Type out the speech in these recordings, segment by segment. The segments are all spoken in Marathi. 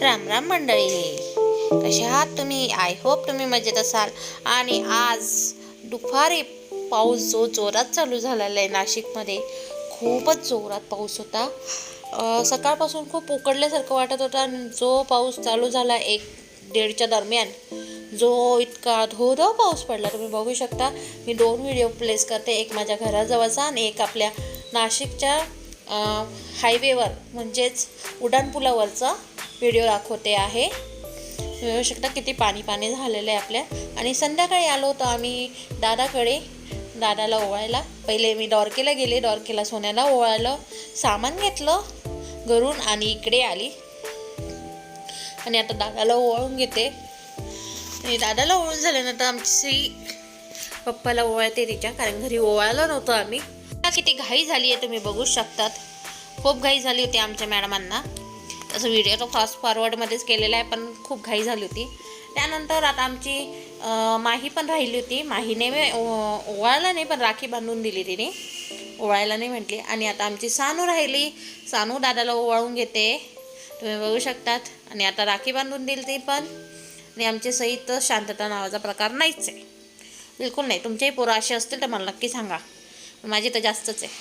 राम राम मंडळी. कसे आहात तुम्ही? आय होप तुम्ही मजेत असाल. आणि आज दुपारी पाऊस जो जोरात चालू झालेला आहे नाशिकमध्ये खूपच जोरात पाऊस होता. सकाळपासून खूप उकडल्यासारखं वाटत होता आणि जो पाऊस चालू झाला एक दीडच्या दरम्यान जो इतका धोधो पाऊस पडला. तुम्ही बघू शकता मी दोन व्हिडिओ प्लेस करते एक माझ्या घराजवळचा आणि एक आपल्या नाशिकच्या हायवेवर म्हणजेच उड्डाणपुलावरचा. व्हिडिओ दाखवते आहे. मिळू शकता किती पाणी पाणी झालेलं आहे आपल्या. आणि संध्याकाळी आलो होतो आम्ही दादाकडे दादाला ओवाळायला. पहिले मी डॉर्केला गेले डॉर्केला सोन्याला ओवाळलं सामान घेतलं घरून आणि इकडे आली. आणि आता दादाला ओवाळून घेते. आणि दादाला ओवाळून झाल्यानंतर आमची पप्पाला ओवाळते तिच्या कारण घरी ओवाळलं नव्हतं आम्ही. किती घाई झाली आहे तुम्ही बघू शकतात. खूप घाई झाली होती आमच्या मॅडमांना. असं व्हिडिओ तो फास्ट फॉरवर्डमध्येच केलेला आहे पण खूप घाई झाली होती. त्यानंतर आता आमची माही पण राहिली होती. माहीने वे- ओ- ओवाळला नाही पण राखी बांधून दिली तिने. ओवाळायला नाही म्हटली. आणि आता आमची सानू राहिली. सानू दादाला ओवाळून घेते. तुम्ही बघू शकतात. आणि आता राखी बांधून दिली ती पण. आणि आमचे सहित शांतता नावाचा प्रकार नाहीच आहे. बिलकुल नाही. तुमचेही पोरं असे असतील तर मला नक्की सांगा. माझी तर जास्तच आहे.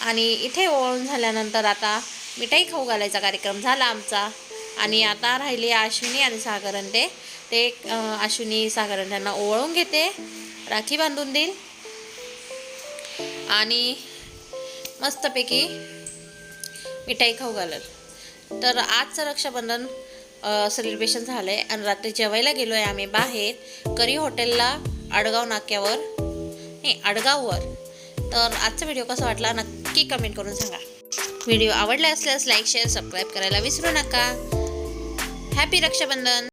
आणि इथे ओळून झाल्यानंतर आता मिठाई खाऊ घालायचा कार्यक्रम झाला आमचा. आणि आता राहिली अश्विनी आणि सागरन ते ते अश्विनी सागरन त्यांना ओवाळून घेते. राखी बांधून देईल. आणि मस्तपैकी मिठाई खाऊ घालत तर आजचं रक्षाबंधन सेलिब्रेशन झालं आहे आणि रात्री जेवायला गेलो आहे आम्ही बाहेर. करी हॉटेलला आडगाव नाक्यावर. नाही आडगाववर. तर आजचा व्हिडिओ कसा वाटला नक्की कमेंट करून सांगा. व्हिडिओ आवडला असल्यास लाईक शेअर सबस्क्राईब करायला विसरू नका. हॅपी रक्षाबंधन.